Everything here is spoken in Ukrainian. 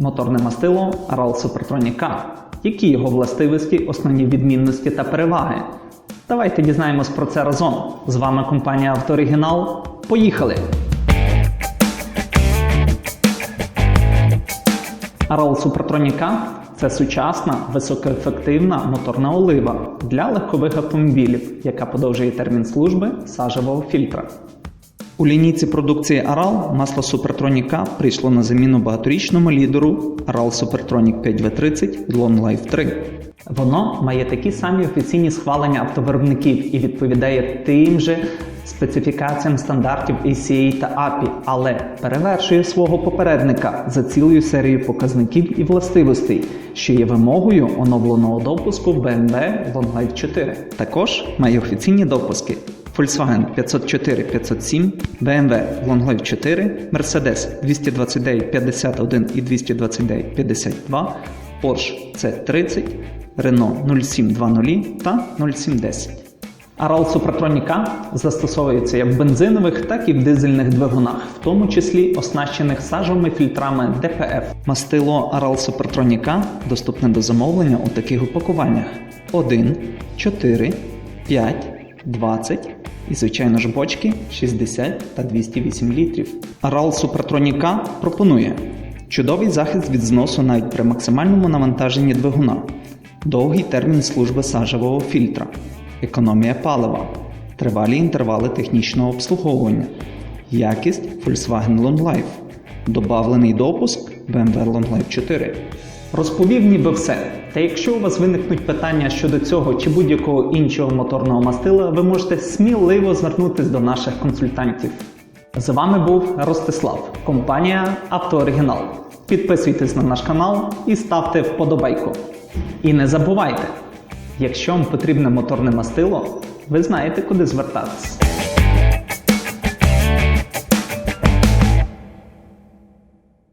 Моторне мастило Aral Supertronic. Які його властивості, основні відмінності та переваги? Давайте дізнаємось про це разом. З вами компанія Авторигінал. Поїхали! Aral Supertronic це сучасна, високоефективна моторна олива для легкових автомобілів, яка подовжує термін служби сажевого фільтра. У лінійці продукції Aral масло K прийшло на заміну багаторічному лідеру Aral Supertronic 5V30 від Long Life 3. Воно має такі самі офіційні схвалення автовиробників і відповідає тим же специфікаціям стандартів ACA та API, але перевершує свого попередника за цілою серією показників і властивостей, що є вимогою оновленого допуску BMW Long Life 4. Також має офіційні допуски Volkswagen 504 507, BMW Long 4, Mercedes 229 51 і 229 52, Porsche C30, Renault 0720 та 0710. Supertronic K застосовується як в бензинових, так і в дизельних двигунах, в тому числі оснащених сажовими фільтрами DPF. Мастило Supertronic K доступне до замовлення у таких упакуваннях: 1, 4, 5, 20 і, звичайно ж, бочки 60 та 208 літрів. Supertronic K пропонує чудовий захист від зносу навіть при максимальному навантаженні двигуна, довгий термін служби сажевого фільтра, економія палива, тривалі інтервали технічного обслуговування, якість Volkswagen Long Life, добавлений допуск BMW Long Life 4. Розповів ніби все. Та якщо у вас виникнуть питання щодо цього чи будь-якого іншого моторного мастила, ви можете сміливо звернутися до наших консультантів. З вами був Ростислав, компанія Автооригінал. Підписуйтесь на наш канал і ставте вподобайку. І не забувайте, якщо вам потрібне моторне мастило, ви знаєте, куди звертатись.